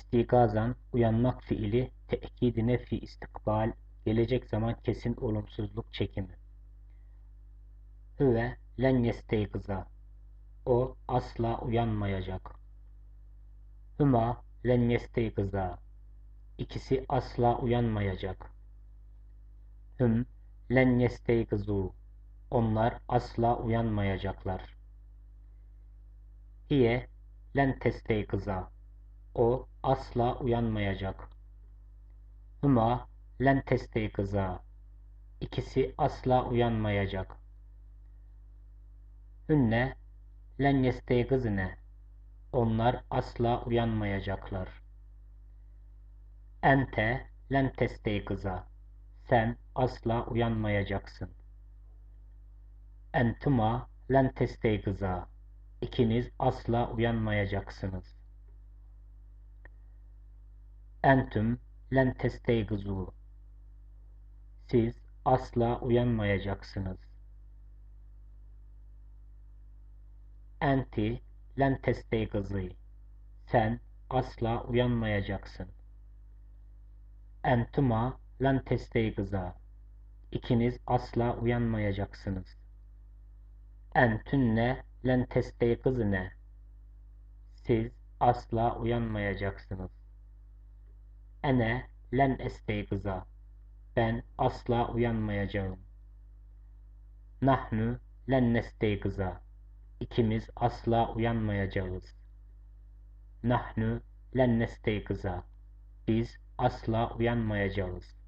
İstigazan uyanmak fiili tekidi nefi istikbal gelecek zaman kesin olumsuzluk çekimi. Hüve len yesteygiza o asla uyanmayacak. Hüma len yesteygiza ikisi asla uyanmayacak. Hüm len yesteygizu onlar asla uyanmayacaklar. Hiye len testeygiza o asla uyanmayacak. Hüma len testeygiza ikisi asla uyanmayacak. Hünne len yesteygizne onlar asla uyanmayacaklar. Ente len testeygiza sen asla uyanmayacaksın. Entuma len testeygiza ikiniz asla uyanmayacaksınız. Entüm len testeygizu siz asla uyanmayacaksınız. Enti len testeygizi sen asla uyanmayacaksın. Entuma len testeygiza ikiniz asla uyanmayacaksınız. Entünne len testeygizne siz asla uyanmayacaksınız. Ene len esteygiza ben asla uyanmayacağım. Nahnu len nesteygiza ikimiz asla uyanmayacağız. Nahnu len nesteygiza biz asla uyanmayacağız.